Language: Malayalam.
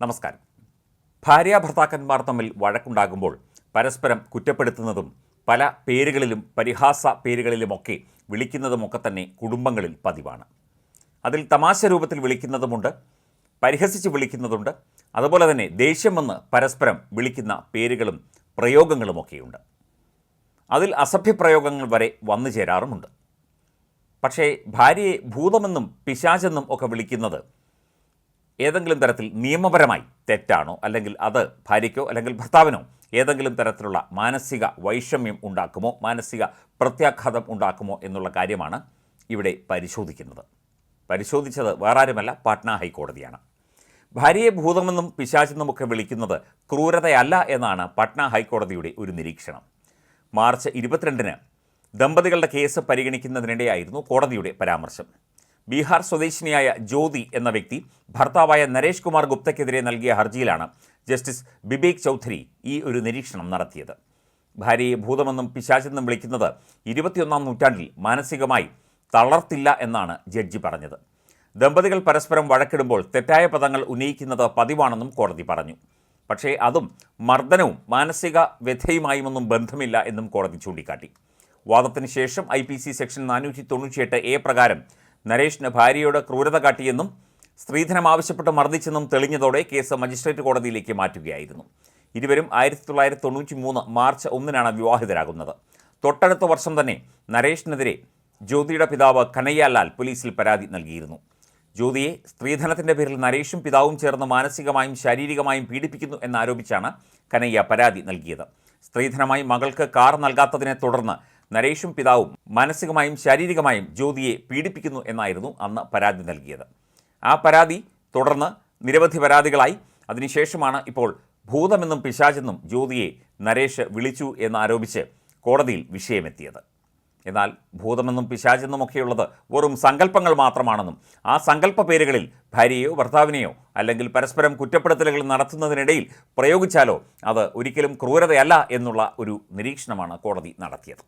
നമസ്കാരം. ഭാര്യ ഭർത്താക്കന്മാർ തമ്മിൽ വഴക്കുണ്ടാകുമ്പോൾ പരസ്പരം കുറ്റപ്പെടുത്തുന്നതും പല പേരുകളിലും പരിഹാസ പേരുകളിലുമൊക്കെ വിളിക്കുന്നതുമൊക്കെ തന്നെ കുടുംബങ്ങളിൽ പതിവാണ്. അതിൽ തമാശ രൂപത്തിൽ വിളിക്കുന്നതുമുണ്ട് പരിഹസിച്ച് വിളിക്കുന്നതുണ്ട് അതുപോലെ തന്നെ ദേഷ്യം വന്ന് പരസ്പരം വിളിക്കുന്ന പേരുകളും പ്രയോഗങ്ങളുമൊക്കെയുണ്ട്. അതിൽ അസഭ്യപ്രയോഗങ്ങൾ വരെ വന്നു ചേരാറുമുണ്ട്. പക്ഷേ ഭാര്യയെ ഭൂതമെന്നും പിശാചെന്നും ഒക്കെ വിളിക്കുന്നത് ഏതെങ്കിലും തരത്തിൽ നിയമപരമായി തെറ്റാണോ? അല്ലെങ്കിൽ അത് ഭാര്യയ്ക്കോ അല്ലെങ്കിൽ ഭർത്താവിനോ ഏതെങ്കിലും തരത്തിലുള്ള മാനസിക വൈഷമ്യം ഉണ്ടാക്കുമോ? മാനസിക പ്രത്യാഘാതം ഉണ്ടാക്കുമോ എന്നുള്ള കാര്യമാണ് ഇവിടെ പരിശോധിക്കുന്നത്. പരിശോധിച്ചത് വേറാരുമല്ല പാട്ന ഹൈക്കോടതിയാണ്. ഭാര്യയെ ഭൂതമെന്നും പിശാചെന്നുമൊക്കെ വിളിക്കുന്നത് ക്രൂരതയല്ല എന്നാണ് പട്ന ഹൈക്കോടതിയുടെ ഒരു നിരീക്ഷണം. മാർച്ച് ഇരുപത്തിരണ്ടിന് ദമ്പതികളുടെ കേസ് പരിഗണിക്കുന്നതിനിടെയായിരുന്നു കോടതിയുടെ പരാമർശം. ബീഹാർ സ്വദേശിനിയായ ജ്യോതി എന്ന വ്യക്തി ഭർത്താവായ നരേഷ് കുമാർ ഗുപ്തയ്ക്കെതിരെ നൽകിയ ഹർജിയിലാണ് ജസ്റ്റിസ് ബിബേക് ചൗധരി ഈ ഒരു നിരീക്ഷണം നടത്തിയത്. ഭാര്യയെ ഭൂതമെന്നും പിശാചെന്നും വിളിക്കുന്നത് ഇരുപത്തിയൊന്നാം നൂറ്റാണ്ടിൽ മാനസികമായി തളർത്തില്ല എന്നാണ് ജഡ്ജി പറഞ്ഞത്. ദമ്പതികൾ പരസ്പരം വഴക്കിടുമ്പോൾ തെറ്റായ പദങ്ങൾ ഉന്നയിക്കുന്നത് പതിവാണെന്നും കോടതി പറഞ്ഞു. പക്ഷേ അതും മർദ്ദനവും മാനസിക വ്യഥയുമായുമൊന്നും ബന്ധമില്ല എന്നും കോടതി ചൂണ്ടിക്കാട്ടി. വാദത്തിന് ശേഷം ഐ പി സി സെക്ഷൻ നാനൂറ്റി തൊണ്ണൂറ്റിയെട്ട് എ പ്രകാരം നരേഷിന് ഭാര്യയോട് ക്രൂരത കാട്ടിയെന്നും സ്ത്രീധനം ആവശ്യപ്പെട്ട് മർദ്ദിച്ചെന്നും തെളിഞ്ഞതോടെ കേസ് മജിസ്ട്രേറ്റ് കോടതിയിലേക്ക് മാറ്റുകയായിരുന്നു. ഇരുവരും ആയിരത്തി തൊള്ളായിരത്തി തൊണ്ണൂറ്റി മൂന്ന് മാർച്ച് ഒന്നിനാണ് വിവാഹിതരാകുന്നത്. തൊട്ടടുത്ത വർഷം തന്നെ നരേഷിനെതിരെ ജ്യോതിയുടെ പിതാവ് കനയ്യാലാൽ പോലീസിൽ പരാതി നൽകിയിരുന്നു. ജ്യോതിയെ സ്ത്രീധനത്തിന്റെ പേരിൽ നരേഷും പിതാവും ചേർന്ന് മാനസികമായും ശാരീരികമായും പീഡിപ്പിക്കുന്നു എന്നാരോപിച്ചാണ് കനയ്യ പരാതി നൽകിയത്. സ്ത്രീധനമായി മകൾക്ക് കാർ നൽകാത്തതിനെ തുടർന്ന് നരേഷും പിതാവും മാനസികമായും ശാരീരികമായും ജ്യോതിയെ പീഡിപ്പിക്കുന്നു എന്നായിരുന്നു അന്ന് പരാതി നൽകിയത്. ആ പരാതി തുടർന്ന് നിരവധി പരാതികളായി. അതിനുശേഷമാണ് ഇപ്പോൾ ഭൂതമെന്നും പിശാചെന്നും ജ്യോതിയെ നരേഷ് വിളിച്ചു എന്നാരോപിച്ച് കോടതിയിൽ വിഷയമെത്തിയത്. എന്നാൽ ഭൂതമെന്നും പിശാചെന്നും പിശാചെന്നുമൊക്കെയുള്ളത് വെറും സങ്കല്പങ്ങൾ മാത്രമാണെന്നും ആ സങ്കല്പ പേരുകളിൽ ഭാര്യയോ ഭർത്താവിനെയോ അല്ലെങ്കിൽ പരസ്പരം കുറ്റപ്പെടുത്തലുകൾ നടത്തുന്നതിനിടയിൽ പ്രയോഗിച്ചാലോ അത് ഒരിക്കലും ക്രൂരതയല്ല എന്നുള്ള ഒരു നിരീക്ഷണമാണ് കോടതി നടത്തിയത്.